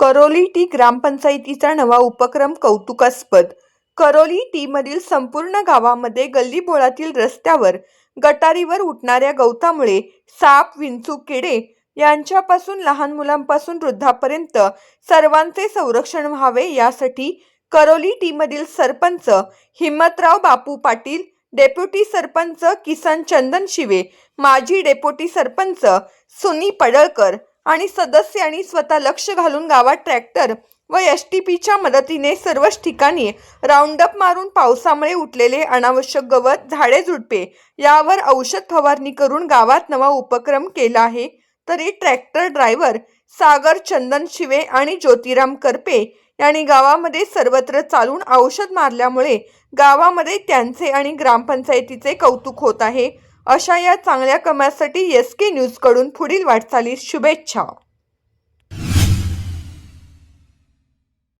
Karoli T ग्रामपंचायतीचा नवा उपक्रम कौतुकास्पद. करोली टीमधील संपूर्ण गावामध्ये गल्लीबोळातील रस्त्यावर गटारीवर उठणाऱ्या गवतामुळे साप विंचू किडे यांच्यापासून लहान मुलांपासून वृद्धापर्यंत सर्वांचे संरक्षण व्हावे यासाठी करोली टीमधील सरपंच हिम्मतराव बापू पाटील डेप्युटी सरपंच किसन चंदन शिवे माजी डेप्युटी सरपंच सुनी पडळकर आणि सदस्यांनी स्वतः लक्ष घालून गावात ट्रॅक्टर व एस टी पीच्या मदतीने सर्वच ठिकाणी राऊंडअप मारून पावसामुळे उठलेले अनावश्यक गवत झाडे झुडपे यावर औषध फवारणी करून गावात नवा उपक्रम केला आहे. तरी ट्रॅक्टर ड्रायव्हर सागर चंदन शिवे आणि ज्योतिराम करपे यांनी गावामध्ये सर्वत्र चालून औषध मारल्यामुळे गावामध्ये त्यांचे आणि ग्रामपंचायतीचे कौतुक होत आहे. अशा या चांगल्या कमासाठी एस के न्यूजकडून पुढील वाटचालीस शुभेच्छा.